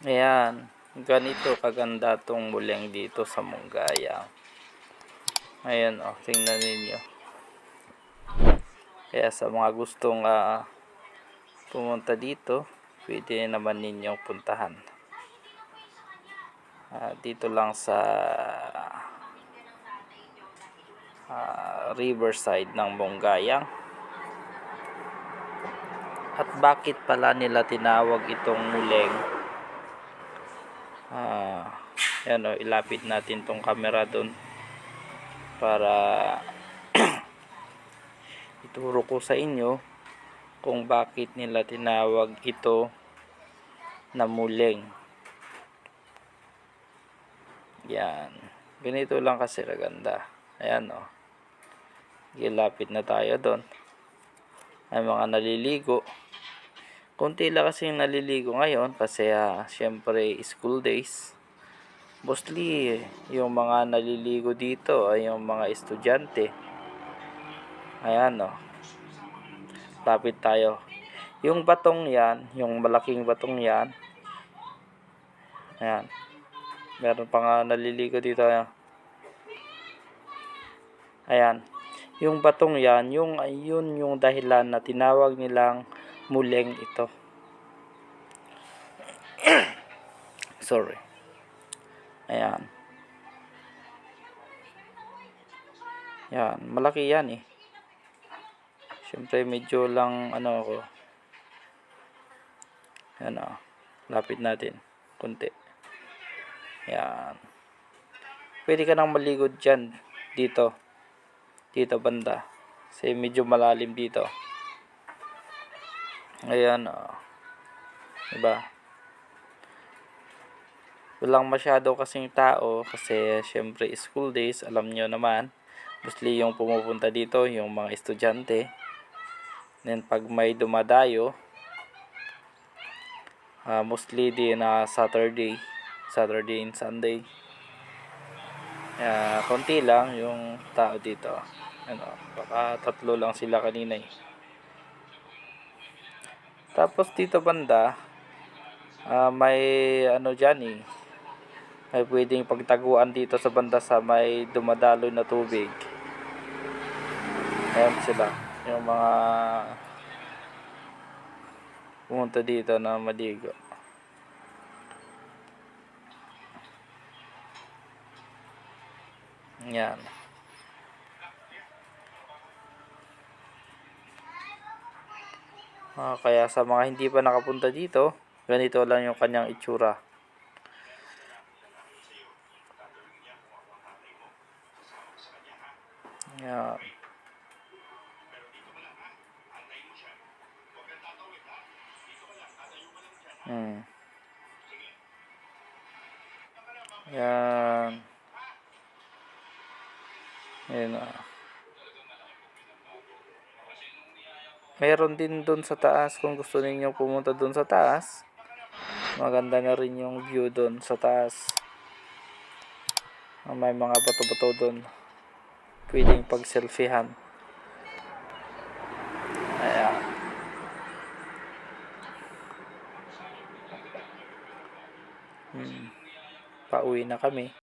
Ayan. Ganito kaganda tong muleng dito sa Munggaya. Ayan o, tingnan ninyo. Kaya sa mga gustong ah, pumunta dito, pwede naman ninyong puntahan. Ah, dito lang sa ah, riverside ng Monggayang. At bakit pala nila tinawag itong muleng? Ah, yan o, ilapit natin tong camera doon para ituro ko sa inyo kung bakit nila tinawag ito na muleng. Yan. Ganito lang kasi kaganda. Ayan o. Ilapit na tayo doon. May mga naliligo. Kunti lang kasi yung naliligo ngayon kasi ah, syempre school days. Mostly yung mga naliligo dito ay yung mga estudyante. Ayan o. Lapit tayo. Yung batong yan, yung malaking batong yan. Ayan. Meron pa nga naliligo dito. Ayan. Ayan. Yung batong yan, yung ayun yung dahilan na tinawag nilang muleng ito. Sorry. Ayan. Yan, malaki yan eh. Siyempre medyo lang ano ako. Yan o. Lapit natin. Kunti. Yan. Pwede ka nang maligod dyan. Dito. Dito banda. Kasi medyo malalim dito. Ayan o. Diba? Walang masyado kasing tao kasi syempre school days, alam nyo naman. Mostly yung pumupunta dito, yung mga estudyante. Then pag may dumadayo, ah, mostly din na Saturday, Saturday and Sunday. Kaya konti lang yung tao dito. Ano, baka tatlo lang sila kanina eh. Tapos dito banda, ah, may ano dyan eh. May pwedeng pagtaguan dito sa banda sa may dumadaloy na tubig. Ayan sila. Yung mga pumunta dito na maligo. Yan. Ah, kaya sa mga hindi pa nakapunta dito, ganito lang yung kanyang itsura. Yan. Hmm. Yan. Yan ah. Meron din doon sa taas kung gusto niyo pumunta doon sa taas. Maganda na rin yung view doon sa taas. Ah, May mga bato-bato doon. Pwedeng pag-selfiehan. Ayan. Hmm. Pauwi na kami.